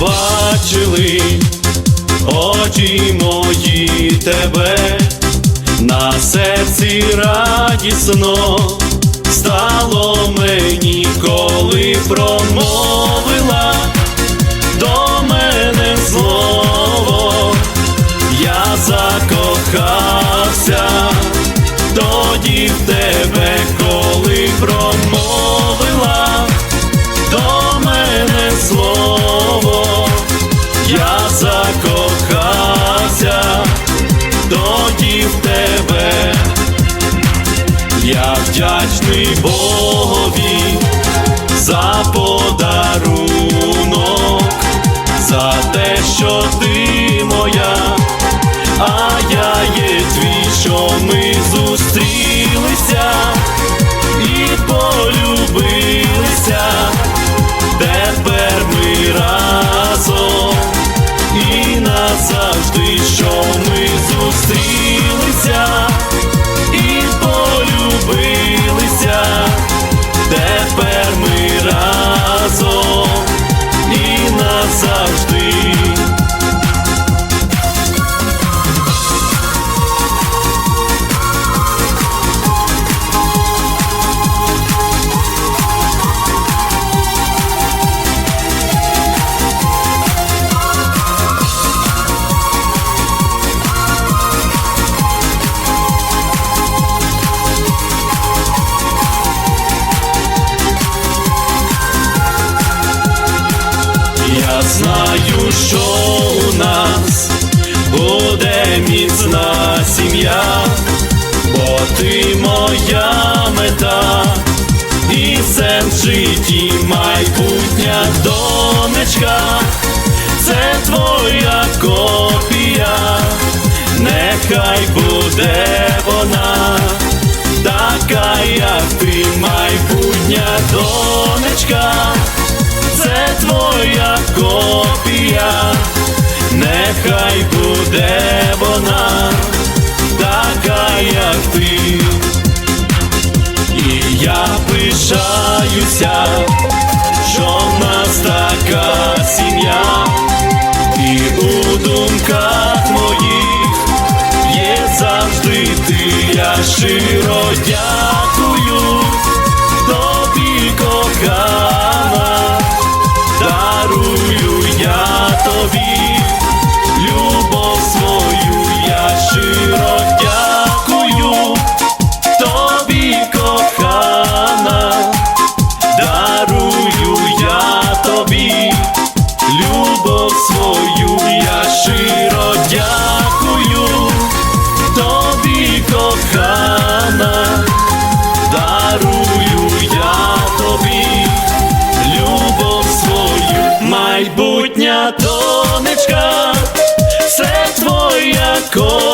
бачили, очі мої тебе, на серці радісно стало мені, коли промовила. до. apodar o знаю, що у нас буде міцна сім'я, бо ти моя мета, і сенс житті майбутня донечка, це твоя копія, нехай буде вона, така, як ти майбутня донечка. Я щиро дякую тобі кохаю. донечка, все твоя кожна.